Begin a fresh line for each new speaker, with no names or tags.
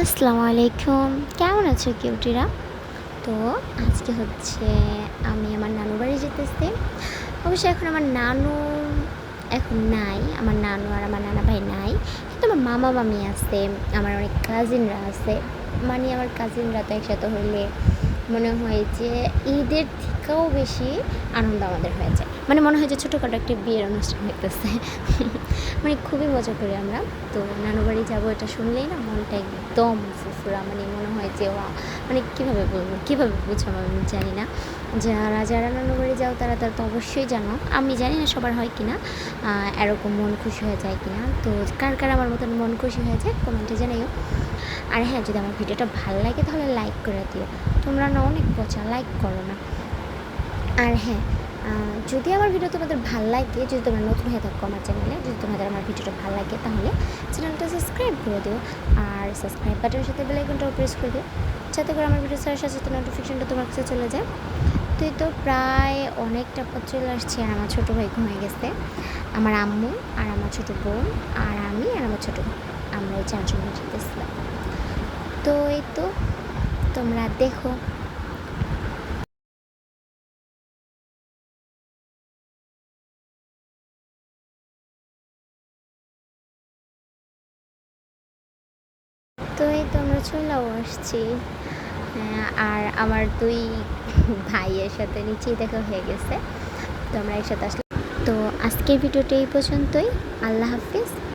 আসসালামু আলাইকুম। কেমন আছো কিউটিরা? তো আজকে হচ্ছে আমি আমার নানু বাড়ি যেতেছি। অবশ্যই এখন আমার নানু এখন নাই, আমার নানু আর আমার নানা ভাই নাই। কিন্তু আমার মামা মামি আছে, আমার অনেক কাজিনরা আছে। মানে আমার কাজিনরা তো একসাথে হইলে মনে হয় যে ঈদের থেকেও বেশি আনন্দ আমাদের হয়ে যায়। মানে মনে হয় যে ছোটোখাটো একটা বিয়ের অনুষ্ঠান হইতেছে। মানে খুবই মজা করি আমরা। তো নানু বাড়ি যাব এটা শুনলেই না মনটা একদম ফুফুরা মানে মনে হয় যে ওয়া মানে কীভাবে বলব, কীভাবে বুঝাবো আমি জানি না। যারা যারা নানুবাড়ি যাও তারা তারা তো অবশ্যই জানো। আমি জানি না সবার হয় কি না এরকম মন খুশি হয়ে যায় কি না তো কার কার আমার মতন মন খুশি হয়ে যায় কমেন্টে জানাইও আর হ্যাঁ যদি আমার ভিডিওটা ভালো লাগে তাহলে লাইক করে দিও। তোমরা না অনেক পচা, লাইক করো না। আর হ্যাঁ যদি আমার ভিডিও তোমাদের ভালো লাগে, যদি তোমরা নতুন হয়ে থাকো আমার চ্যানেলে যদি তোমাদের আমার ভিডিওটা ভালো লাগে, তাহলে চ্যানেলটা সাবস্ক্রাইব করে দিও। আর সাবস্ক্রাইব বাটনের সাথে বেল আইকনটাও প্রেস করে দিও, যাতে করে আমার ভিডিও ছাড়ার সাথে নোটিফিকেশনটা তোমার কাছে চলে যায়। তুই তো প্রায় অনেকটা পথ চলে আসছি, আর আমার ছোটো ভাই ঘুমিয়ে গেছে। আমার আম্মু, আর আমার ছোটো বোন, আর আমি, আর আমার ছোটো ভাই। আমরা এই চারজন তো এই তো তোমরা দেখো তো এই তো আমরা চলেও আসছি। আর আমার দুই ভাইয়ের সাথে নিচেই দেখা হয়ে গেছে। তো আমরা একসাথে আসলাম। তো আজকের ভিডিওটা এই পর্যন্তই। আল্লাহ হাফিজ।